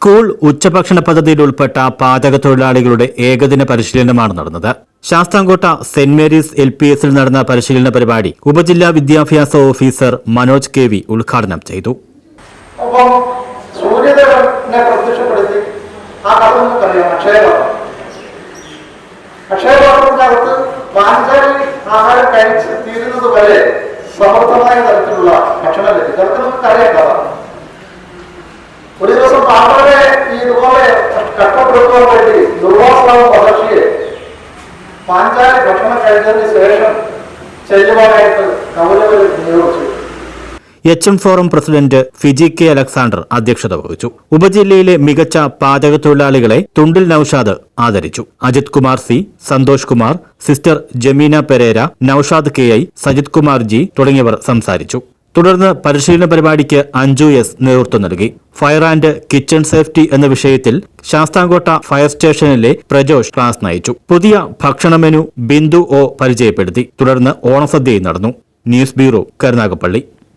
School ഉച്ചഭക്ഷണ പദ്ധതിയിൽ ഉൾപ്പെട്ട പാചക തൊഴിലാളികളുടെ ഏകദിന പരിശീലനമാണ് നടന്നത്. Sasthamkotta Saint Mary's L P എസിൽ നടന്ന പരിശീലന പരിപാടി ഉപജില്ലാ വിദ്യാഭ്യാസ ഓഫീസർ മനോജ് കെ വി ഉദ്ഘാടനം ചെയ്തു. ആഹാരം കഴിച്ച് തീരുന്നത് വരെ സമർത്ഥമായ തരത്തിലുള്ള ഭക്ഷണം ലഭിക്കും. അതൊക്കെ നമുക്കറിയാം കഥ. ഒരു ദിവസം ഇതുപോലെ കഷ്ടപ്പെടുത്തുവാൻ വേണ്ടി ദുർവാസാവ് മഹർഷിയെ പാഞ്ചാലി ഭക്ഷണം കഴിച്ചതിന് ശേഷം ചെല്ലുവാനായിട്ട് കൗരവർ നിയോഗിച്ചു H M forum president Fiji K Alexander അധ്യക്ഷത വഹിച്ചു. ഉപജില്ലയിലെ മികച്ച പാചക തൊഴിലാളികളെ തുണ്ടിൽ നൌഷാദ് ആദരിച്ചു. Ajith Kumar C Santhosh Kumar sister Jameena Pereira Noushad K I Sajith Kumar G തുടങ്ങിയവർ സംസാരിച്ചു. തുടർന്ന് പരിശീലന പരിപാടിക്ക് അഞ്ജു എസ് നേതൃത്വം നൽകി. ഫയർ ആൻഡ് കിച്ചൺ സേഫ്റ്റി എന്ന വിഷയത്തിൽ ശാസ്താംകോട്ട ഫയർ സ്റ്റേഷനിലെ പ്രജോഷ് ക്ലാസ് നയിച്ചു. പുതിയ ഭക്ഷണ മെനു ബിന്ദു ഒ പരിചയപ്പെടുത്തി. തുടർന്ന് ഓണസദ്യയും നടന്നു. News bureau Karunagappally.